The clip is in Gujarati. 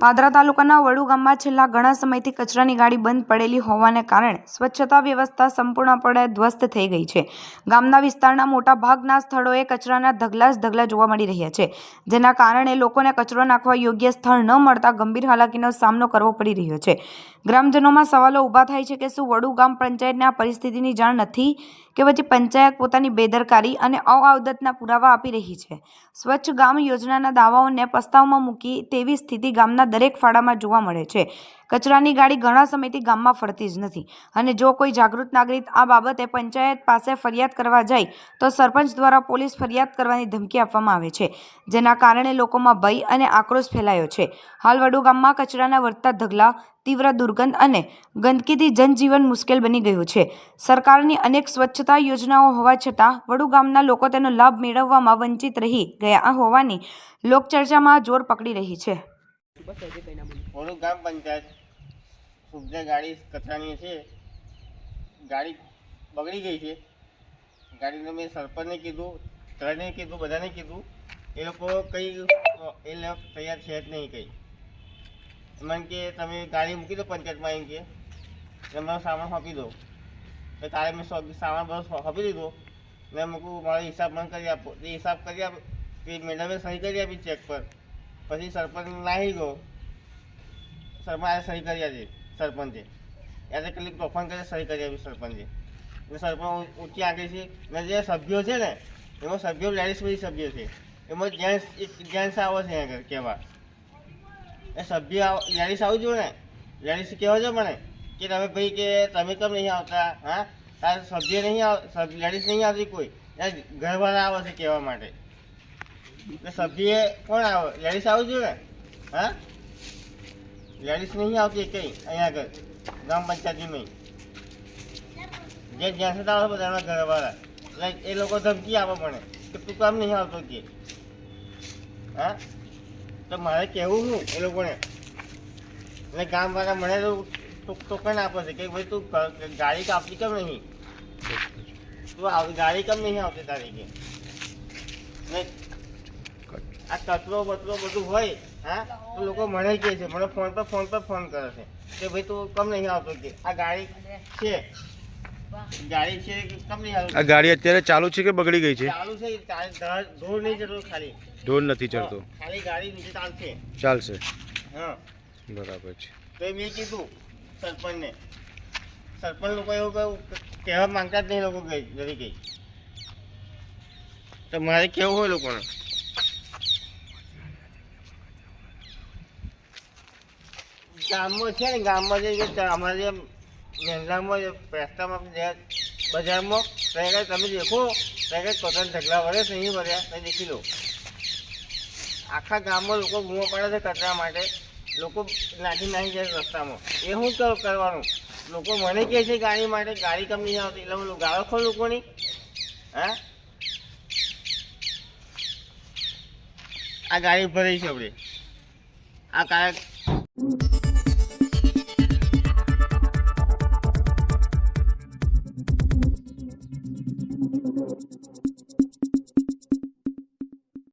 પાદરા તાલુકાના વડુ ગામમાં છેલ્લા ઘણા સમયથી કચરાની ગાડી બંધ પડેલી હોવાને કારણે સ્વચ્છતા વ્યવસ્થા સંપૂર્ણપણે ધ્વસ્ત થઈ ગઈ છે. ગામના વિસ્તારના મોટા ભાગના સ્થળોએ કચરાના ધગલા જ ધગલા જોવા મળી રહ્યા છે, જેના કારણે લોકોને કચરો નાખવા યોગ્ય સ્થળ ન મળતા ગંભીર હાલાકીનો સામનો કરવો પડી રહ્યો છે. ગ્રામજનોમાં સવાલો ઊભા થાય છે કે શું વડુ ગામ પંચાયતને આ પરિસ્થિતિની જાણ નથી કે પછી પંચાયત પોતાની બેદરકારી અને અઆવદતના પુરાવા આપી રહી છે? સ્વચ્છ ગામ યોજનાના દાવાઓને પસ્તાવમાં મૂકી તેવી સ્થિતિ ગામના દરેક ફાળામાં જોવા મળે છે. કચરાની ગાડી ઘણા સમયથી ગામમાં ફરતી જ નથી અને જો કોઈ જાગૃત નાગરિક આ બાબતે પંચાયત પાસે ફરિયાદ કરવા જાય, તો સરપંચ દ્વારા પોલીસ ફરિયાદ કરવાની ધમકી આપવામાં આવે છે, જેના કારણે લોકોમાં ભય અને આક્રોશ ફેલાયો છે. હાલ વડુ ગામમાં કચરાના વધતા ઢગલા, તીવ્ર દુર્ગંધ અને ગંદકીથી જનજીવન મુશ્કેલ બની ગયું છે. સરકારની અનેક સ્વચ્છતા યોજનાઓ હોવા છતાં વડુ ગામના લોકો તેનો લાભ મેળવવામાં વંચિત રહી ગયા હોવાની લોકચર્ચામાં જોર પકડી રહી છે. થોડું ગામ પંચાયત. સુબજે ગાડી કચરાની છે. ગાડી બગડી ગઈ છે. ગાડીને મેં સરપંચને કીધું ત્રણે કીધું, બધાને કીધું. એ લોકો કંઈ એ લોકો તૈયાર છે જ નહીં કંઈ. મને કે તમે ગાડી મૂકી દો પંચાયતમાં એમ કે. એમનો સામાન સોંપી દો. તો તારે મેં સામાન બધો સોંપી દીધો. મેં મૂકું, મારો હિસાબ મને કરી આપો. એ હિસાબ કરી આપો એ મેડમે સહી કરી આપી ચેક પર. પછી સરપંચ નાહી ગયો. સરપંચે સહી કરી આપી સરપંચે. એટલે કેટલીક તોફાન કરી, સહી કરી આપી સરપંચે. એટલે સરપંચ ઊંચી આગળ છે. ને જે સભ્યો છે ને, એમાં સભ્યો લેડીઝ બધી સભ્યો છે. એમાં જેન્ટ્સ જેન્ટ્સ આવે છે આગળ કહેવા. એ સભ્ય લેડીઝ આવવું જોઈએ ને લેડીઝ કહેવા જો મને કે તમે ભાઈ કે તમે કેમ નહીં આવતા? હા? તારે સભ્ય નહીં આવ લેડીઝ નહીં આવતી કોઈ? ઘરવાળા આવે છે કહેવા માટે. સભ્ય કોણ આવે લેડીસ આવું જોઈએ? ને હા? લેડીસ નહીં આવતી કઈ અહીંયા આગળ ગ્રામ પંચાયતીમાં જે જ્યાં સુધી આવે બધાના ઘરવાળા. લાઈક એ લોકો ધમકી આપે મને કે તું કામ નહીં આવતો કે. હા? તો મારે કહેવું શું એ લોકોને. એટલે ગામવાળા મને તો ટોક ટોકન આપે છે કે ભાઈ તું ગાડી કાપતી કેમ નહીં? તું ગાડી કેમ નહીં આવતી તારી કે? ને આ કચરો બચરો બધું હોય હા તો લોકો મને કહે છે મને ફોન પર ફોન પર ફોન કરે છે કે ભાઈ તું કમ નહીં આવતો કે? આ ગાડી છે. ગાડી છે કમ નહીં આવતો? આ ગાડી અત્યારે ચાલુ છે કે બગડી ગઈ છે? ચાલુ છે ઢોર નહીં ચડતો ખાલી. ઢોર નથી ચડતો. ખાલી ગાડી નીચે ચાલશે. ચાલશે. હા. બરાબર છે. તો એ મેં કીધું સરપંચને. સરપંચ લોકો એવું કહ્યું કહેવા માંગતા જ નહીં લોકો ગઈ ગઈ. તો મારે કેવું હોય લોકોને? ગામમાં છે ને, ગામમાં જે અમારે જે મહેંગામાં જે પેસ્તામાં બજારમાં ત્યાં તમે દેખો ત્યાં કોટન ઢગલા વળે છે નહીં ભર્યા ત્યાં દેખી લો. આખા ગામમાં લોકો બૂમો પાડે છે કચરા માટે. લોકો નાખી નાખી જાય રસ્તામાં. એ શું તો કરવાનું? લોકો મને કહે છે ગાડી માટે, ગાડી કમ નહીં આવતી. એટલે હું ગાળો ખો લોકોની? હા? આ ગાડી ભરાઈ છે આપણે. આ કાલે